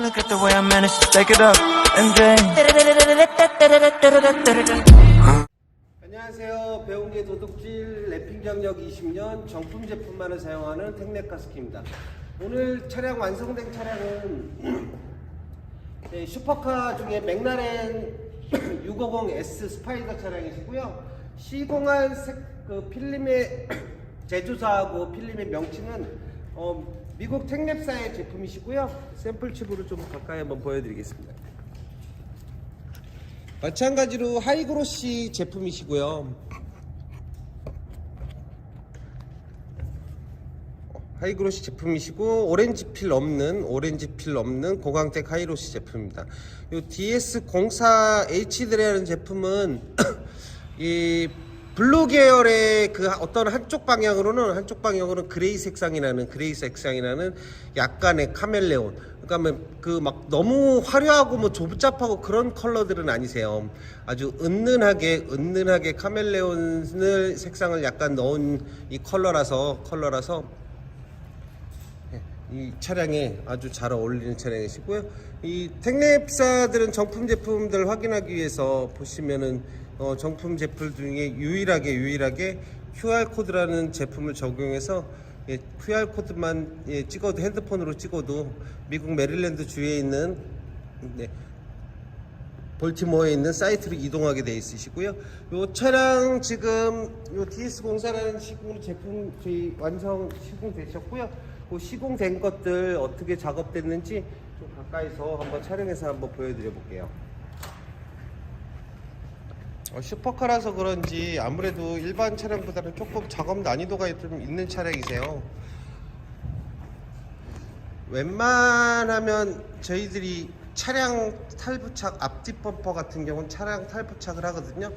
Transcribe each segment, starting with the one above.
Look at the way I managed to stack it up and then. 안녕하세요. 배웅계 도둑질 랩핑 경력 20년 정품 제품만을 사용하는 텍네카스키입니다. 오늘 차량 완성된 차량은 네, 슈퍼카 중에 맥라렌 650S 스파이더 차량이시고요. 시공한 색, 그 필름의 제조사하고 필름의 명칭은 어, 미국 텍랩사의 제품이시고요. 샘플 칩으로 좀 가까이 한번 보여드리겠습니다. 마찬가지로 하이그로시 제품이시고요. 하이그로시 제품이시고 오렌지 필 없는 오렌지 필 없는 고광택 하이로시 제품입니다. 이 DS04H드라는 제품은 이 블루 계열의 그 어떤 한쪽 방향으로는 한쪽 방향으로는 그레이 색상이 나는 그레이 색상이 나는 약간의 카멜레온. 그러니까 그 막 너무 화려하고 뭐 조잡하고 그런 컬러들은 아니세요. 아주 은은하게 은은하게 카멜레온을 색상을 약간 넣은 이 컬러라서 컬러라서 이 차량에 아주 잘 어울리는 차량이시고요. 이 텍랩사들은 정품 제품들 확인하기 위해서 보시면은 어, 정품 제품 중에 유일하게 유일하게 QR 코드라는 제품을 적용해서 예, QR 코드만 예, 찍어도 핸드폰으로 찍어도 미국 메릴랜드 주에 있는 네, 볼티모어에 있는 사이트로 이동하게 돼 있으시고요. 요 차량 지금 요 DS04라는 시공 제품 저희 완성 시공되셨고요. 그 시공된 것들 어떻게 작업됐는지 좀 가까이서 한번 촬영해서 한번 보여드려 볼게요. 어, 슈퍼카라서 그런지 아무래도 일반 차량보다는 조금 작업 난이도가 좀 있는 차량이세요. 웬만하면 저희들이 차량 탈부착 앞뒤 범퍼 같은 경우는 차량 탈부착을 하거든요.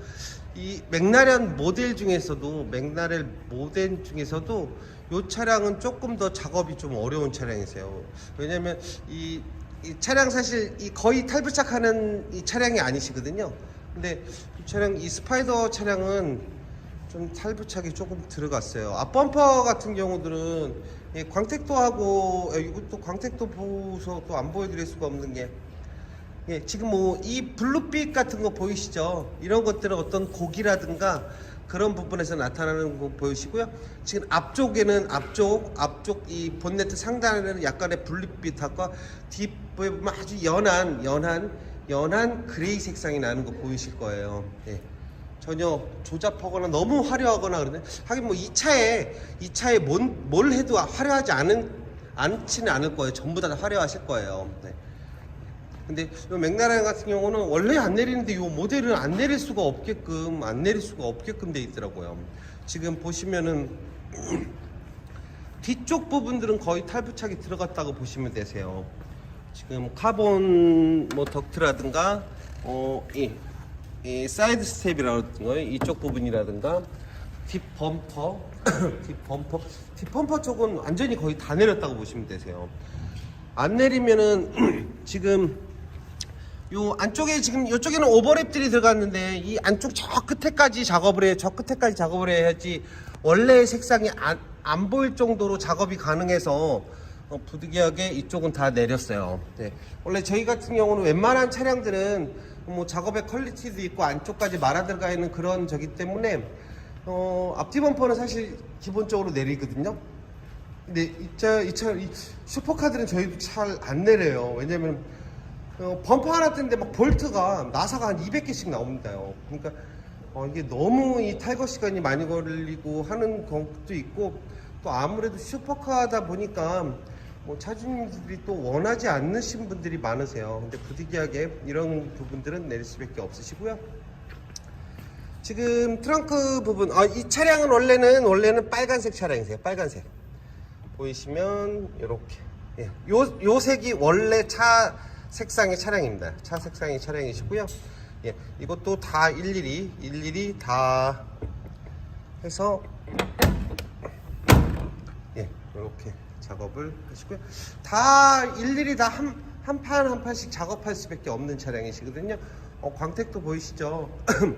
이 맥라렌 모델 중에서도 맥라렌 모델 중에서도 이 차량은 조금 더 작업이 좀 어려운 차량이세요. 왜냐면 이, 이 차량 사실 이 거의 탈부착하는 이 차량이 아니시거든요. 근데 이 차량 이 스파이더 차량은 좀 탈부착이 조금 들어갔어요. 앞범퍼 같은 경우들은 예, 광택도 하고 예, 이것도 광택도 보고서 또 안 보여드릴 수가 없는 게 예, 지금 뭐 이 블루빛 같은 거 보이시죠? 이런 것들은 어떤 곡이라든가 그런 부분에서 나타나는 거 보이시고요. 지금 앞쪽에는 앞쪽 앞쪽 이 본네트 상단에는 약간의 블루빛하고 뒷부에 보면 아주 연한 연한 연한 그레이 색상이 나는 거 보이실 거예요. 예. 전혀 조잡하거나 너무 화려하거나 그러네. 하긴 뭐 이 차에 이 차에 뭔, 뭘 해도 화려하지 않은 않지는 않을 거예요. 전부 다 화려하실 거예요. 네. 근데 이 맥라렌 같은 경우는 원래 안 내리는데 이 모델은 안 내릴 수가 없게끔 안 내릴 수가 없게끔 돼 있더라고요. 지금 보시면은 뒤쪽 부분들은 거의 탈부착이 들어갔다고 보시면 되세요. 지금 카본 뭐 덕트라든가 어 이 이 사이드 스텝이라든가 이쪽 부분이라든가 뒷 범퍼 뒷 범퍼 뒷 범퍼 쪽은 완전히 거의 다 내렸다고 보시면 되세요. 안 내리면은 지금 요 안쪽에 지금 이쪽에는 오버랩들이 들어갔는데 이 안쪽 저 끝에까지 작업을 해, 저 끝에까지 작업을 해야지 원래 색상이 안, 안 보일 정도로 작업이 가능해서 어, 부득이하게 이쪽은 다 내렸어요. 네. 원래 저희 같은 경우는 웬만한 차량들은 뭐 작업의 퀄리티도 있고 안쪽까지 말아 들어가 있는 그런 저기 때문에 어, 앞뒤 범퍼는 사실 기본적으로 내리거든요. 근데 이 차 이 차 이 슈퍼카들은 저희도 잘 안 내려요. 왜냐면 어, 범퍼 하나 뜨는데 막 볼트가 나사가 한 200개씩 나옵니다요. 그러니까 어, 이게 너무 이 탈거 시간이 많이 걸리고 하는 것도 있고 또 아무래도 슈퍼카다 보니까 뭐 차주님들이 또 원하지 않으신 분들이 많으세요. 근데 부득이하게 이런 부분들은 내릴 수밖에 없으시고요. 지금 트렁크 부분, 아, 이 차량은 원래는 원래는 빨간색 차량이세요. 빨간색. 보이시면 이렇게 예. 요, 요 색이 원래 차 색상의 차량입니다. 차 색상의 차량이시고요. 예. 이것도 다 일일이 일일이 다 해서 예. 이렇게 작업을 하시고요. 다 일일이 다 한 한 판 한 판씩 작업할 수밖에 없는 차량이시거든요. 어, 광택도 보이시죠?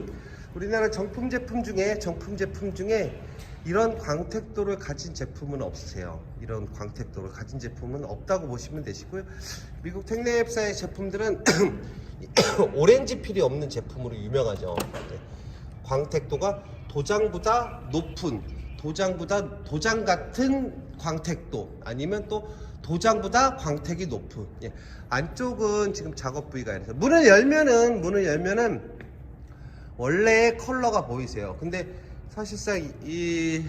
우리나라 정품 제품 중에 정품 제품 중에 이런 광택도를 가진 제품은 없으세요. 이런 광택도를 가진 제품은 없다고 보시면 되시고요. 미국 텍랩사의 제품들은 오렌지 필이 없는 제품으로 유명하죠. 네. 광택도가 도장보다 높은 도장보다 도장 같은 광택도 아니면 또 도장보다 광택이 높은 예. 안쪽은 지금 작업 부위가 아니라서 문을 열면은 문을 열면은 원래 컬러가 보이세요. 근데 사실상 이- 이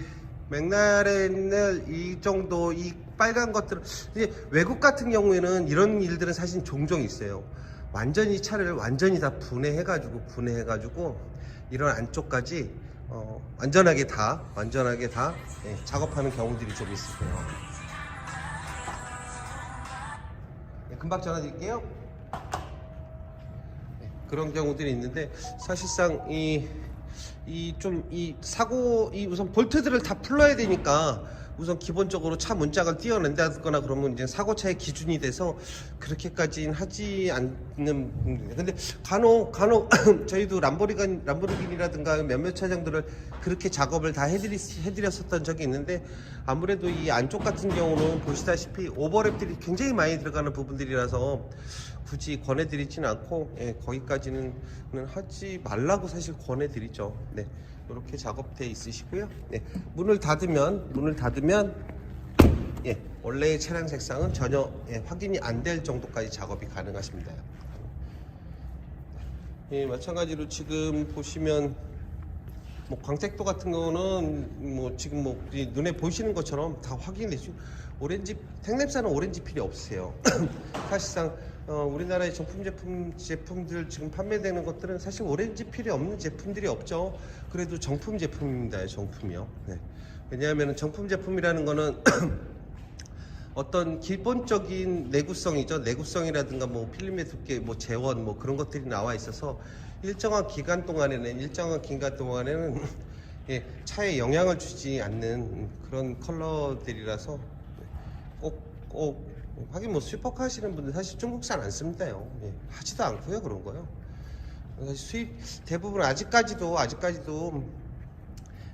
맥라렌을 이 정도 이 빨간 이제 외국 같은 경우에는 이런 일들은 사실 종종 있어요. 완전히 차를 완전히 다 분해해가지고 분해해가지고 이런 안쪽까지 어, 완전하게 다 완전하게 다 예, 작업하는 경우들이 좀 있으세요. 네, 금방 전화 드릴게요. 네, 그런 경우들이 있는데 사실상 이 이좀이 사고 이 우선 볼트들을 다 풀러야 되니까 우선 기본적으로 차 문짝을 띄어낸다거나 그러면 이제 사고차의 기준이 돼서 그렇게까지는 하지 않는. 근데 간혹 간혹 저희도 람보르기니 람보르기니라든가 몇몇 차량들을 그렇게 작업을 다 해드리, 해드렸었던 적이 있는데 아무래도 이 안쪽 같은 경우는 보시다시피 오버랩들이 굉장히 많이 들어가는 부분들이라서 굳이 권해드리지는 않고 예, 거기까지는 하지 말라고 사실 권해드리죠. 네, 이렇게 작업돼 있으시고요. 네, 문을 닫으면 문을 닫으면 예, 원래의 차량 색상은 전혀 예, 확인이 안 될 정도까지 작업이 가능하십니다. 예, 마찬가지로 지금 보시면 뭐 광택도 같은 거는 뭐 지금 뭐이 눈에 보시는 것처럼 다 확인되죠. 오렌지 택랩사는 오렌지 필이 없으세요. 사실상 어, 우리나라의 정품 제품 제품들 지금 판매되는 것들은 사실 오렌지 필이 없는 제품들이 없죠. 그래도 정품 제품입니다. 정품이요. 네. 왜냐하면 정품 제품이라는 거는 어떤 기본적인 내구성이죠. 내구성이라든가 뭐 필름의 두께, 뭐 재원, 뭐 그런 것들이 나와 있어서 일정한 기간 동안에는 일정한 기간 동안에는 예, 차에 영향을 주지 않는 그런 컬러들이라서 꼭, 꼭 하긴 뭐 슈퍼카 하시는 분들 사실 중국산 안 씁니다요. 예, 하지도 않고요 그런 거요. 사실 수입 대부분 아직까지도 아직까지도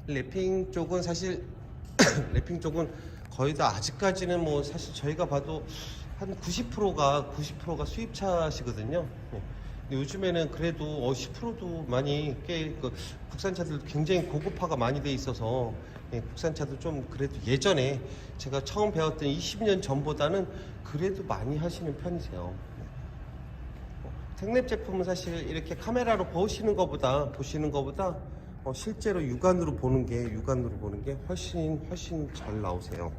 랩핑 쪽은 사실 랩핑 쪽은 거의 다 아직까지는 뭐 사실 저희가 봐도 한 90%가 90%가 수입차시거든요. 예. 근데 요즘에는 그래도 어 10%도 많이 꽤 그 국산차들도 굉장히 고급화가 많이 돼 있어서 예, 국산차도 좀 그래도 예전에 제가 처음 배웠던 20년 전보다는 그래도 많이 하시는 편이세요. 어, 택랩 제품은 사실 이렇게 카메라로 보시는 것보다 보시는 것보다 어, 실제로 육안으로 보는 게 육안으로 보는 게 훨씬 훨씬 잘 나오세요.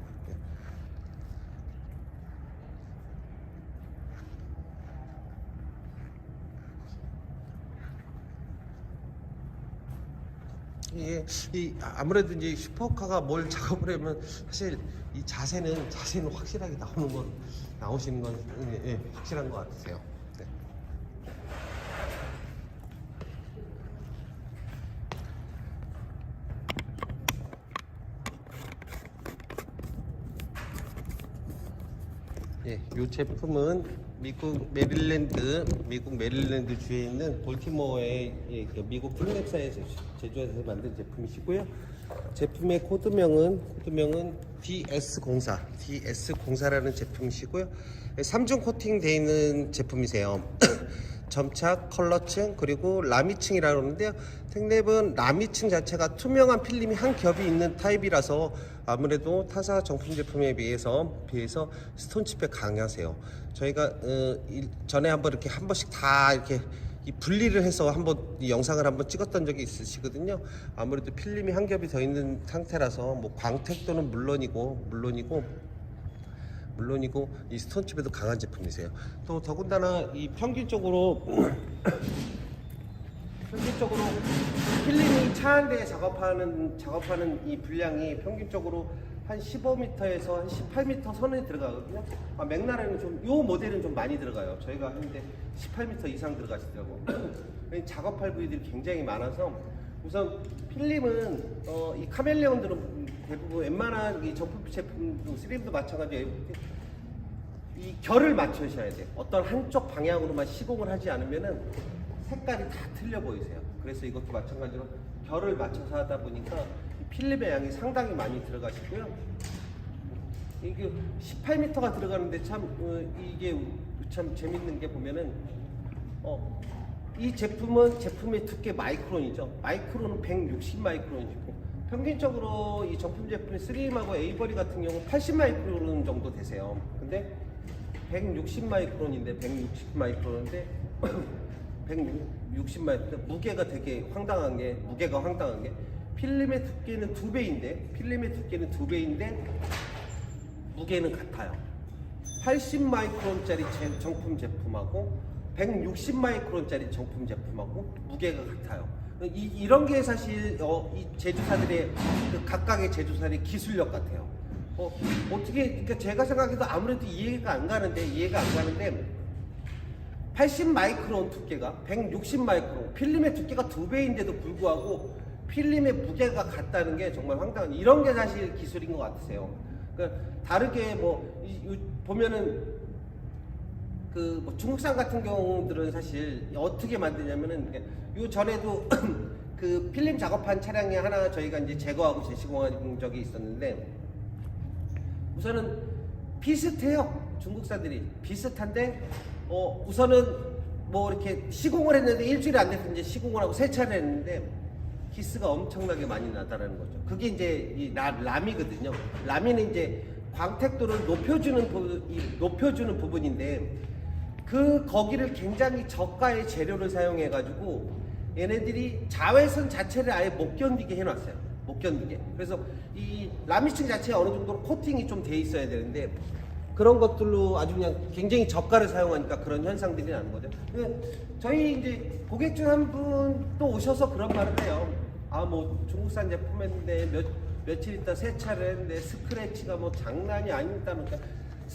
네. 이게 이 아무래도 이제 슈퍼카가 뭘 작업을 하면 사실 이 자세는 자세는 확실하게 나오는 건 나오시는 건 예, 예, 확실한 것 같으세요. 네. 예, 이 제품은 미국 메릴랜드, 미국 메릴랜드 주에 있는 볼티모어의 예, 그 미국 플랩사에 제조해서 만든 제품이시고요. 제품의 코드명은 코드명은 DS04, DS04라는 제품이시고요. 예, 3중 코팅 되어 있는 제품이세요. 점착, 컬러층, 그리고 라미층이라고 하는데요. 택랩은 라미층 자체가 투명한 필름이 한 겹이 있는 타입이라서 아무래도 타사 정품 제품에 비해서 비해서 스톤칩에 강하세요. 저희가 어, 일- 전에 한번 이렇게 한 번씩 다 이렇게 이 분리를 해서 한번 이 영상을 한번 찍었던 적이 있으시거든요. 아무래도 필름이 한 겹이 더 있는 상태라서 뭐 광택도는 물론이고 물론이고 물론이고 이 스톤 칩에도 강한 제품이세요. 또 더군다나 이 평균적으로 평균적으로 필름이 차 한 대에 작업하는 작업하는 이 분량이 평균적으로 한 15m에서 한 18m 선에 들어가거든요. 아, 맥라렌은 좀요 모델은 좀 많이 들어가요. 저희가 하는데 18m 이상 들어가시더라고. 요 작업할 부위들이 굉장히 많아서 우선 필름은 어, 이 카멜레온들은 대부분 웬만한 이 정품 제품 3M도 마찬가지예요. 이 결을 맞추셔야 돼요. 어떤 한쪽 방향으로만 시공을 하지 않으면은 색깔이 다 틀려 보이세요. 그래서 이것도 마찬가지로 결을 맞춰서 하다 보니까 필름의 양이 상당히 많이 들어가시고요. 이게 18m가 들어가는데 참 어, 이게 참 재밌는 게 보면은 어, 이 제품은 제품의 두께 마이크론이죠. 마이크론은 160 마이크론이고 평균적으로 이 정품 제품의 3M하고 에이버리 같은 경우 80 마이크론 정도 되세요. 근데 160 마이크론인데 160 마이크론인데 160 마이크론 무게가 되게 황당한 게 무게가 황당한 게 필름의 두께는 두 배인데 필름의 두께는 두 배인데 무게는 같아요. 80 마이크론짜리 제- 정품 제품하고 160 마이크론짜리 정품 제품하고 무게가 같아요. 이, 런게 사실 어, 이 제조사들의 그 각각의 제조사들의 기술력 같아요. 어, 어떻게 그러니까 제가 생각해도 아무래도 이해가 안 가는데 이해가 안 가는데 80 마이크론 두께가 160 마이크론 필름의 두께가 두 배인데도 불구하고 필름의 무게가 같다는 게 정말 황당한 이런 게 사실 기술인 것 같으세요. 그러니까 다르게 뭐 이- 이- 보면은 그 뭐 중국산 같은 경우들은 사실 어떻게 만드냐면은 요 전에도 그 필름 작업한 차량이 하나 저희가 이제 제거하고 재시공한 적이 있었는데 우선은 비슷해요. 중국산들이 비슷한데 어 우선은 뭐 이렇게 시공을 했는데 일주일이 안 돼서 이제 시공을 하고 세차를 했는데 기스가 엄청나게 많이 나다라는 거죠. 그게 이제 이 라, 람이거든요. 람이는 이제 광택도를 높여주는 부, 이 높여주는 부분인데 그 거기를 굉장히 저가의 재료를 사용해 가지고 얘네들이 자외선 자체를 아예 못 견디게 해놨어요. 못 견디게. 그래서 이 라미층 자체에 어느 정도로 코팅이 좀 돼 있어야 되는데 그런 것들로 아주 그냥 굉장히 저가를 사용하니까 그런 현상들이 나는 거죠. 저희 이제 고객 중 한 분 또 오셔서 그런 말을 해요. 아 뭐 중국산 제품인데 몇 며칠 있다 세차를 했는데 스크래치가 뭐 장난이 아닙니다. 그러니까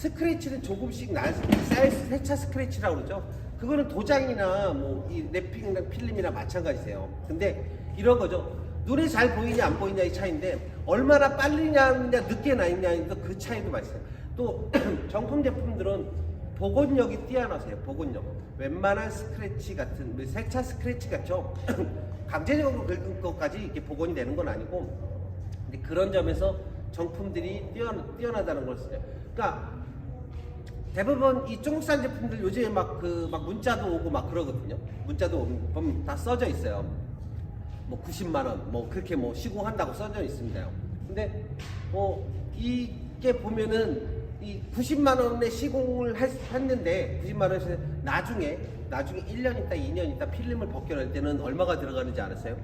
스크래치는 조금씩 나 쌓여 세차 스크래치라고 그러죠. 그거는 도장이나 뭐 이 랩핑이나 필름이나 마찬가지세요. 근데 이런 거죠. 눈에 잘 보이냐 안 보이냐 이 차이인데 얼마나 빨리 나느냐 늦게 나느냐 그 차이도 많이 있어요. 또 정품 제품들은 복원력이 뛰어나세요. 복원력. 웬만한 스크래치 같은 뭐 세차 스크래치 같죠. 강제적으로 긁은 것까지 이렇게 복원이 되는 건 아니고 그런 점에서 정품들이 뛰어나, 뛰어나다는 걸 쓰죠. 그러니까 대부분 이 중국산 제품들 요즘에 막 그 막 문자도 오고 막 그러거든요. 문자도 오면 보면 다 써져 있어요. 뭐 90만 원, 뭐 그렇게 뭐 시공한다고 써져 있습니다. 근데 뭐 이게 보면은 이 90만 원에 시공을 했, 했는데 90만 원에서 나중에 나중에 1년 있다 2년 있다 필름을 벗겨낼 때는 얼마가 들어가는지 알았어요?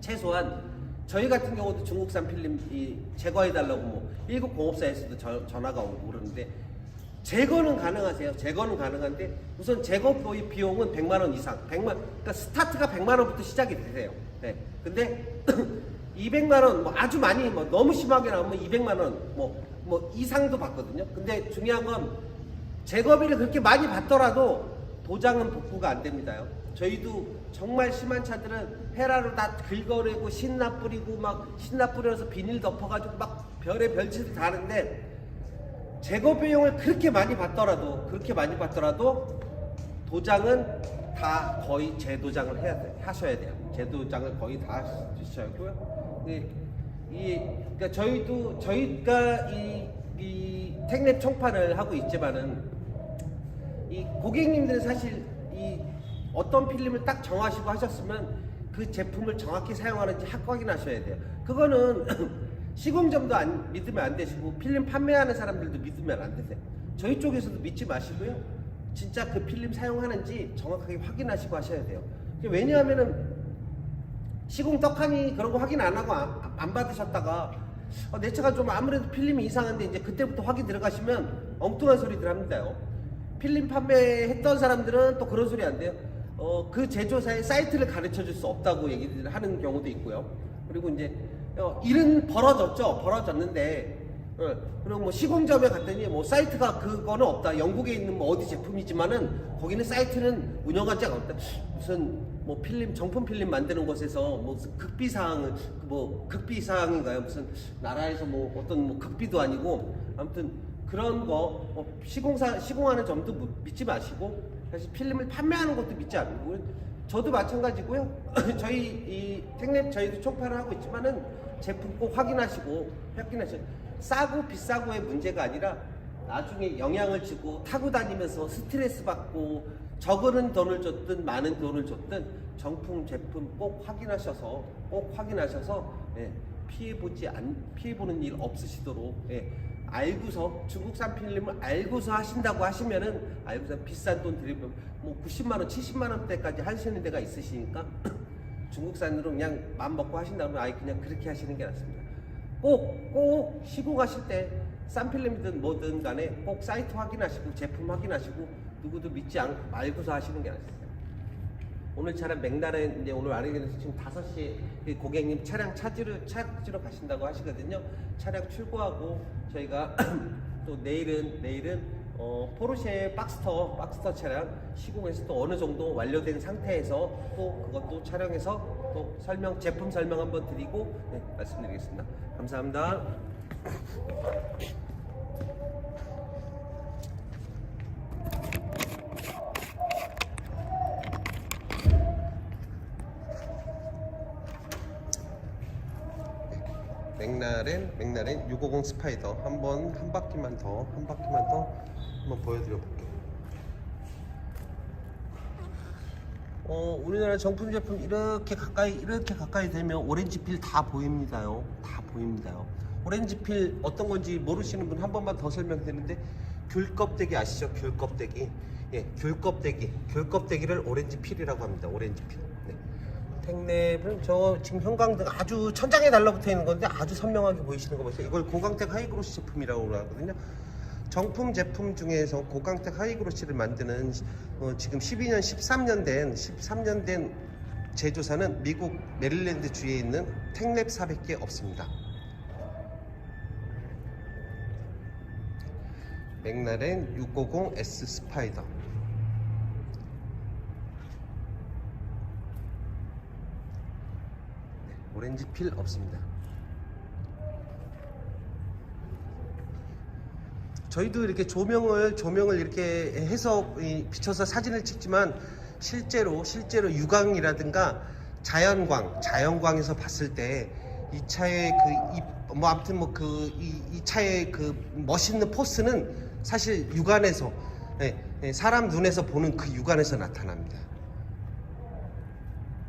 최소한 저희 같은 경우도 중국산 필름 이 제거해 달라고 뭐 19공업사에서도 저- 전화가 오고 그러는데 제거는 가능하세요. 제거는 가능한데 우선 제거 비- 비용은 100만 원 이상. 100만 그러니까 스타트가 100만 원부터 시작이 되세요. 네. 근데 200만 원 뭐 아주 많이 뭐 너무 심하게 나오면 200만 원뭐뭐 이상도 받거든요. 근데 중요한 건 제거비를 그렇게 많이 받더라도 도장은 복구가 안 됩니다요. 저희도 정말 심한 차들은 헤라로 다 긁어내고 신나 뿌리고 막 신나 뿌려서 비닐 덮어가지고 막 별의 별짓을 다 하는데 제거 비용을 그렇게 많이 받더라도 그렇게 많이 받더라도 도장은 다 거의 재도장을 해야 돼 하셔야 돼요. 재도장을 거의 다 하셔야 이 그러니까 저희도 저희가 이, 이 택랩 총판을 하고 있지만은 이 고객님들은 사실 이 어떤 필름을 딱 정하시고 하셨으면 그 제품을 정확히 사용하는지 확 확인하셔야 돼요. 그거는 시공점도 안, 믿으면 안 되시고 필름 판매하는 사람들도 믿으면 안 되세요. 저희 쪽에서도 믿지 마시고요. 진짜 그 필름 사용하는지 정확하게 확인하시고 하셔야 돼요. 왜냐하면은 시공 떡하니 그런 거 확인 안 하고 안, 안 받으셨다가 어, 내 차가 좀 아무래도 필름이 이상한데 이제 그때부터 확인 들어가시면 엉뚱한 소리들 합니다요. 필름 판매했던 사람들은 또 그런 소리 안 돼요. 어, 그 제조사의 사이트를 가르쳐 줄 수 없다고 얘기를 하는 경우도 있고요. 그리고 이제 어, 일은 벌어졌죠. 벌어졌는데 어, 그리고 뭐 시공점에 갔더니 뭐 사이트가 그거는 없다. 영국에 있는 뭐 어디 제품이지만은 거기는 사이트는 운영한 자가 없다. 무슨 뭐 필름 정품 필름 만드는 곳에서 뭐 극비 사항 뭐 극비 사항인가요? 무슨 나라에서 뭐 어떤 뭐 극비도 아니고 아무튼 그런 거 뭐 시공사 시공하는 점도 무- 믿지 마시고 사실 필름을 판매하는 것도 믿지 않고 저도 마찬가지고요. 저희 이 택랩 저희도 총파를 하고 있지만은 제품 꼭 확인하시고 확인하시고 싸고 비싸고의 문제가 아니라 나중에 영향을 주고 타고 다니면서 스트레스 받고 적은 돈을 줬든 많은 돈을 줬든 정품 제품 꼭 확인하셔서 꼭 확인하셔서 예, 피해 보지 안 피해 보는 일 없으시도록 예, 알고서 중국산 필름을 알고서 하신다고 하시면은 알고서 비싼 돈 들이면 뭐 90만 원, 70만 원대까지 하시는 데가 있으시니까 중국산으로 그냥 맘 먹고 하신다면 아예 그냥 그렇게 하시는 게 낫습니다. 꼭, 꼭 시공하실 때 싼 필름이든 뭐든 간에 꼭 사이트 확인하시고 제품 확인하시고 누구도 믿지 않고 말고서 하시는 게 낫습니다. 오늘 차량 맥날은 이제 오늘 아르게에서 지금 5시에 그 고객님 차량 찾으러 찾으러 가신다고 하시거든요. 차량 출고하고 저희가 또 내일은 내일은 어, 포르쉐 박스터 박스터 차량 시공해서 또 어느 정도 완료된 상태에서 또 그것도 촬영해서 또 설명 제품 설명 한번 드리고 네, 말씀드리겠습니다. 감사합니다. 맥라렌 650 스파이더 한번 한 바퀴만 더 한 바퀴만 더 한번 보여드려 볼게요. 어 우리나라 정품 제품 이렇게 가까이 이렇게 가까이 되면 오렌지 필 다 보입니다요. 다 보입니다요. 오렌지 필 어떤 건지 모르시는 분 한 번만 더 설명드리는데 귤 껍데기 아시죠? 귤 껍데기. 예, 귤 껍데기. 귤 껍데기를 오렌지 필이라고 합니다. 오렌지 필. 네. 택랩은 저 지금 형광등 아주 천장에 달라붙어 있는 건데 아주 선명하게 보이시는 거 보세요. 이걸 고광택 하이그로시 제품이라고 하거든요. 정품 제품 중에서 고광택 하이그로시를 만드는 어, 지금 12년, 13년 된 13년 된 제조사는 미국 메릴랜드 주에 있는 택랩 400개 없습니다. 맥라렌 650S 스파이더 오렌지 필 없습니다. 저희도 이렇게 조명을 조명을 이렇게 해서 이 비춰서 사진을 찍지만 실제로 실제로 유광이라든가 자연광 자연광에서 봤을 때 이 차의 그뭐 아무튼 뭐 그이이 차의 그 멋있는 포스는 사실 육안에서 예, 예, 사람 눈에서 보는 그 육안에서 나타납니다.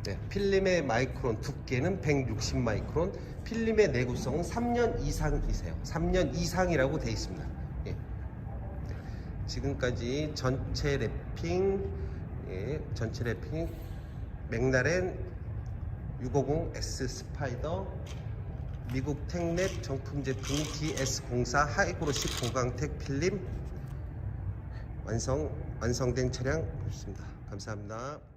네, 필름의 마이크론 두께는 160 마이크론, 필름의 내구성은 3년 이상이세요. 3년 이상이라고 되어 있습니다. 예. 네, 지금까지 전체 랩핑, 예, 전체 랩핑 맥라렌 650S 스파이더 미국 택랩 정품 제품 DS04 하이그로시 고광택 필름 완성 완성된 차량 보셨습니다. 감사합니다.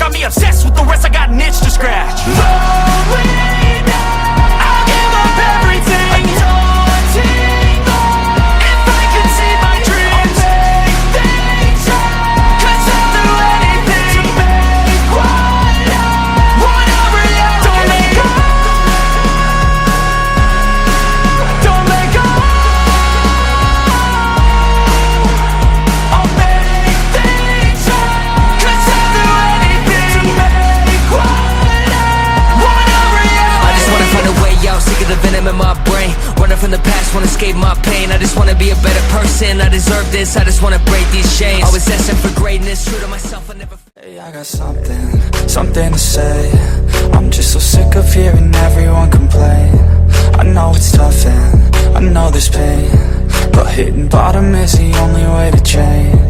Got me obsessed with the rest, I got an itch to scratch. I'll be a better person. I deserve this, I just wanna break these chains. Always asking for greatness, true to myself, I never. Hey, I got something, something to say. I'm just so sick of hearing everyone complain. I know it's tough and I know there's pain. But hitting bottom is the only way to change.